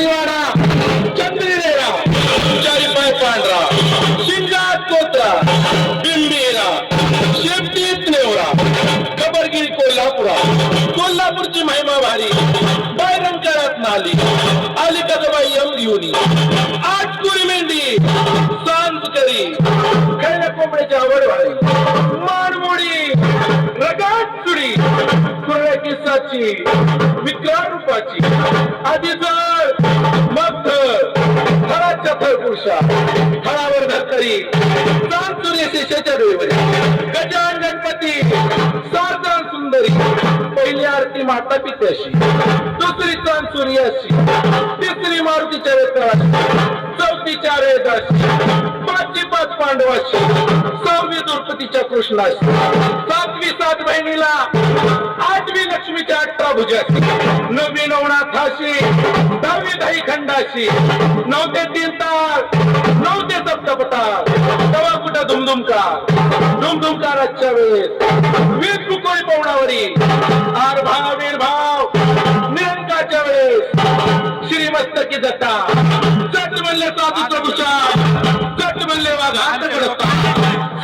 मारुतीवाडा चंद्री रेडा पाय पांढरा शिंगात कोत्रा बिंबीरा शेपटीत नेवरा कबरगिरी कोल्हापुरा कोल्हापूरची महिमा भारी बायरंकारात नाली आली कदबाई यम घेऊनी आठ कुरी मेंढी सांज करी खैल्या कोंबड्याची आवड वाढी रूपाची केसाची रूपाची आधी जर मग धर थळाच्या थळ पुरुषा थळावर धरतरी सात सूर्य शिष्याच्या देवरी. गजान गणपती सात पहिली आरती माता पित्याशी दुसरी चांद सूर्याशी तिसरी मारुतीच्या वेत्राशी चौथी चार वेदाशी पाचवी पाच पांडवाशी सहावी द्रौपदीच्या कृष्णाशी सातवी सात बहिणीला आठवी लक्ष्मीच्या अठरा भुजाशी नववी नवनाथाशी दहावी दही खंडाशी नऊ ते तीन तास नऊ ते सप्तपटार तेव्हा कुठं धुमधुमकार धुमधुमकाराच्या वेळेस वीज रुकोळी पवणावरील श्रीमस्तकी जट म्हणले साधूचा भूषण। जट म्हणले वाघात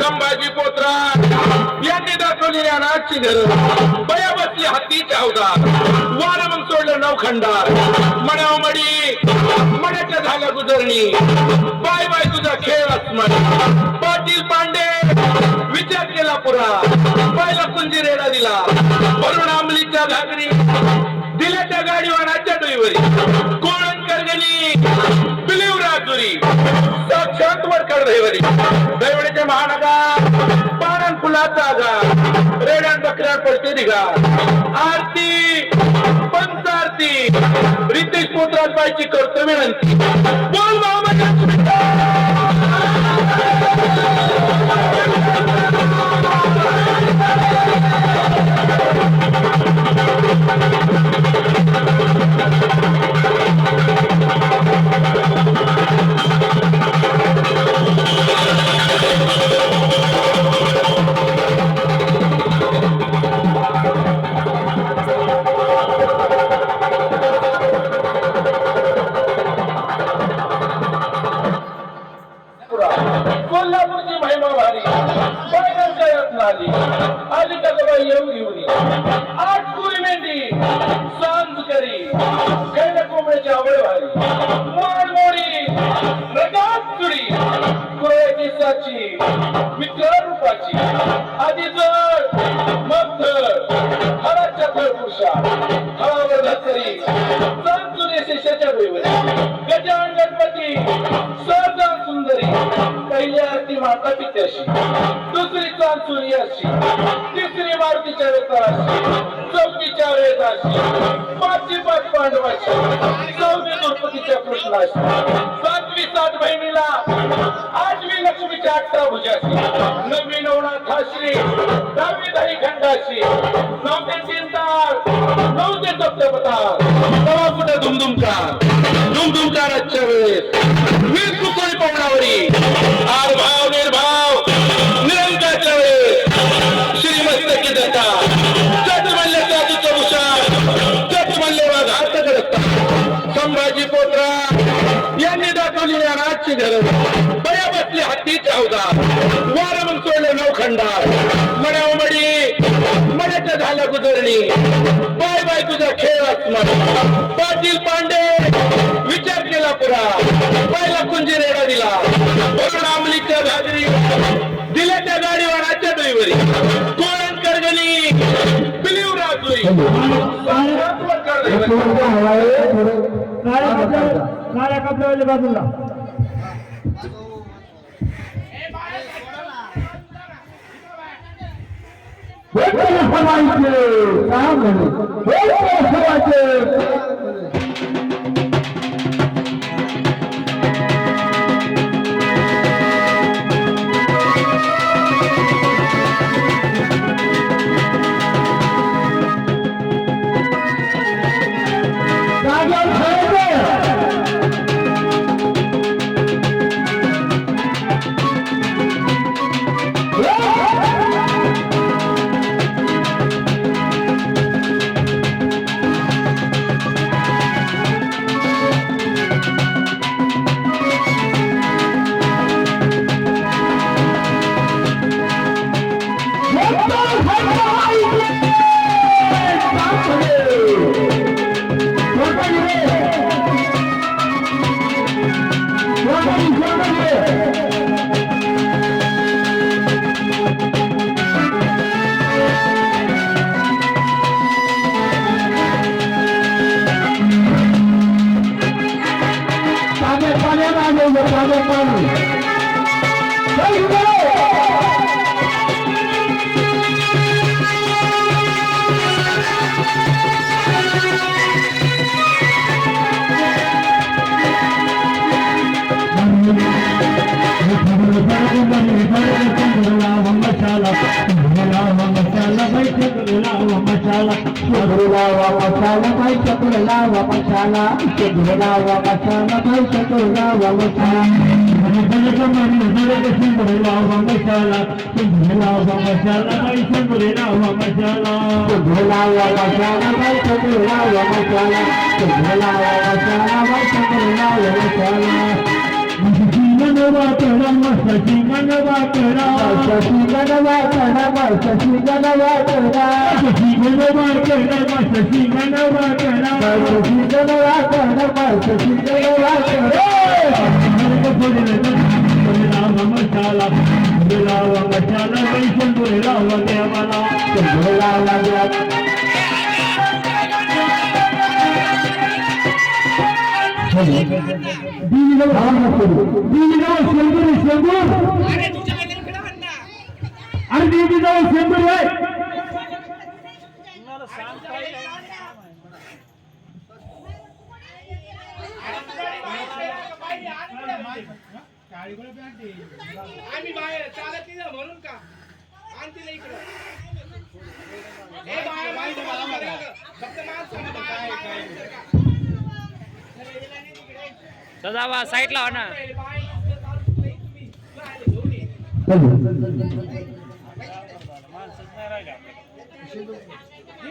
संभाजी पोत्रा यांनी दाखवली रानाची घर बया बसली हत्तीच्या अवदार वार मग सोडलं नवखंडार. म्हणाव मडी मड्याच्या झाल्या गुजरणी. बाय बाय तुझा खेळ अस्मन पाटील पांडे विचार केला पुरा. पहिला कुंजी रेडा दिला. वरुण आंबलीच्या घागरी दिल्याच्या गाडीवानाच्या डोईवरी. साक्षात दैवडीचे महानगा पारण फुलाचा आगार रेड्यान बकऱ्यावर पडते निघा आरती पंच आरती रितेश पोत्रात करतो विनंती. बोल बायकांच्या नाली आली कदबाई येऊ घेऊन आठ कुरी मेंढी सांज करी. कैल्या कोंबड्याची आवड भारी मानमोडी रगात चुडी. कुरळ्या केसाची विक्रार रूपाची. आधी जड मग धर हळाच्या थळ पुरुषा हळावर धरतरी सांज सूर्य शेषाच्या गजान गणपती माता पित्याशी दुसरी चांद सूर्याशी तिसरी मारुतीच्या वेताराशी चौथीच्या वेदाशी पाचवी पाच पांडवाशी सहावी द्रौपदीच्या कृष्णाशी सातवी सात बहिणीला आठवी लक्ष्मीच्या अठरा भुजाशी नववी नवनाथाशी दहावी दही खंडाशी नऊ ते तीन तास नऊ ते सप्तपतार तेव्हा कुठे राजची गरज बया बसली हत्तीचे अवदार वार मग सोडले नवखंडार मण्याव मडी मण्याच्या झाल्या गुजरणी बाय बाय तुझा खेळ असणार पाटील पांडे विचार केला पुरा पहिला कुंजी रेडा दिला वरुण आमलीच्या भाजरी दिल्या त्या गाडीवानाच्या डोईवरी कोळण करगणी बिलीव राजुरी बाजूला वर करगणी. मागे ये, मागे मागे चल, चल. अरे दीदी जाऊ शेंबूर आहे आम्ही बाहेर चालत नाही ना म्हणून का आण तिला इकडं ए बाहेर माहिती मला बघा. फक्त माणसाला बाहेर बाहेर नंतर हो ना पहिले बाहेर चालत नाही तुम्ही. बाहेर घेऊन ये. शेंबूरचा तांबे भरणारा हो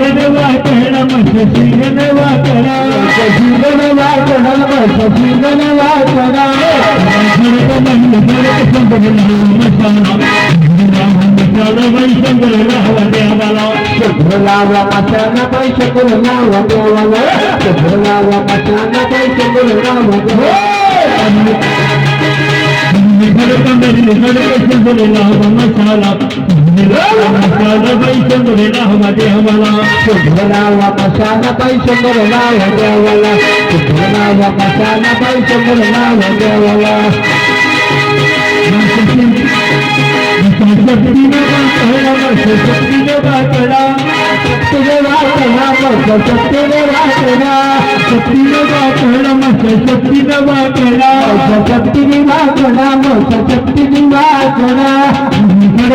कडा गणवा कडा शशी गणवा कडा शशी गणवा कडा शशी गणवा कडा लावा मचाना पैसे करून लावा देवाला लावा मचाना पैसे करून लावा मसाला पैसे करून लावा देवाला लावा मसाला पैसे करून लावा देवाला लावा देवाला पैसे करून लावा देवाला लावा देवाला पैसे करून लावा मसाला लावा मसाला पैसे करून